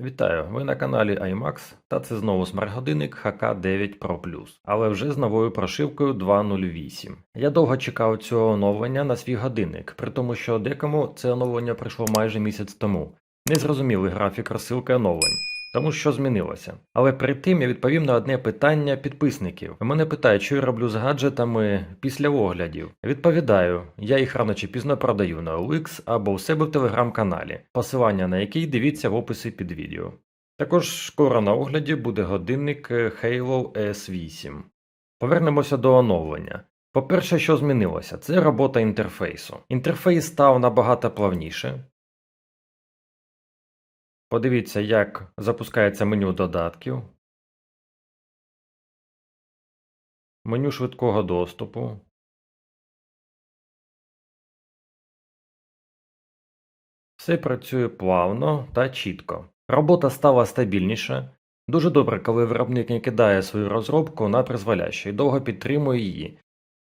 Вітаю! Ви на каналі iMax, та це знову смарт-годинник HK9 Pro Plus, але вже з новою прошивкою 2.08. Я довго чекав цього оновлення на свій годинник, при тому, що декому це оновлення прийшло майже місяць тому. Незрозумілий графік розсилки оновлень. Тому що змінилося. Але перед тим я відповім на одне питання підписників. Мене питають, що я роблю з гаджетами після оглядів. Відповідаю, я їх рано чи пізно продаю на OLX або у себе в телеграм-каналі, посилання на який дивіться в описі під відео. Також скоро на огляді буде годинник е, Halo S8. Повернемося до оновлення. По-перше, що змінилося, це робота інтерфейсу. Інтерфейс став набагато плавніше, Подивіться, як запускається меню додатків, меню швидкого доступу. Все працює плавно та чітко. Робота стала стабільніша. Дуже добре, коли виробник не кидає свою розробку на призволяще і довго підтримує її.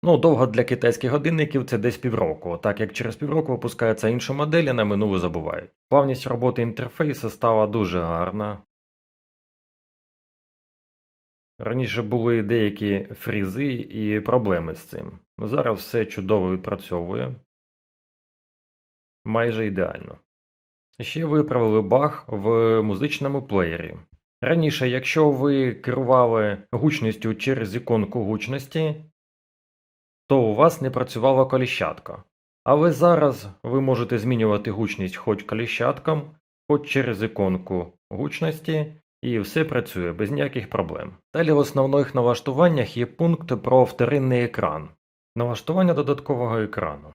Ну, довго для китайських годинників це десь півроку, так як через півроку випускаються інші моделі, на минулу забувають. Плавність роботи інтерфейсу стала дуже гарна. Раніше були деякі фрізи і проблеми з цим. Зараз все чудово відпрацьовує. Майже ідеально. Ще виправили баг в музичному плеєрі. Раніше, якщо ви керували гучністю через іконку гучності, то у вас не працювала коліщатка. Але зараз ви можете змінювати гучність хоч коліщатком, хоч через іконку гучності, і все працює без ніяких проблем. Далі в основних налаштуваннях є пункт про вторинний екран. Налаштування додаткового екрану.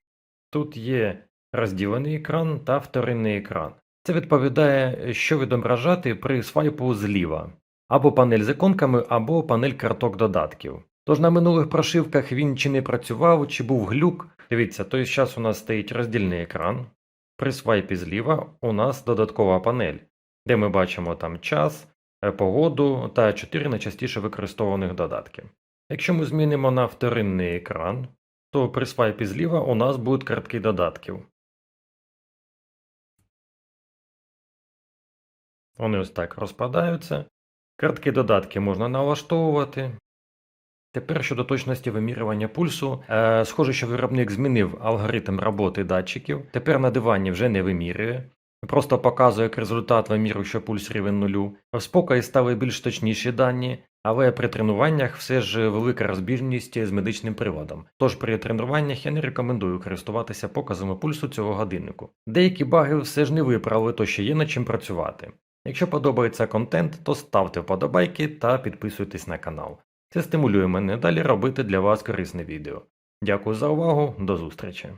Тут є розділений екран та вторинний екран. Це відповідає, що відображати при свайпу зліва, або панель з іконками, або панель карток додатків. Тож на минулих прошивках він чи не працював, чи був глюк. Дивіться, той час у нас стоїть роздільний екран. При свайпі зліва у нас додаткова панель, де ми бачимо там час, е, погоду та 4 найчастіше використовуваних додатки. Якщо ми змінимо на вторинний екран, то при свайпі зліва у нас будуть картки додатків. Вони ось так розпадаються. Картки додатки можна налаштовувати. Тепер щодо точності вимірювання пульсу, е, схоже, що виробник змінив алгоритм роботи датчиків. Тепер на дивані вже не вимірює, просто показує як результат виміру, що пульс рівень нулю. В спокої стали більш точніші дані, але при тренуваннях все ж велика розбіжність з медичним приладом. Тож при тренуваннях я не рекомендую користуватися показами пульсу цього годиннику. Деякі баги все ж не виправили, то ще є над чим працювати. Якщо подобається контент, то ставте вподобайки та підписуйтесь на канал. Це стимулює мене далі робити для вас корисне відео. Дякую за увагу, до зустрічі!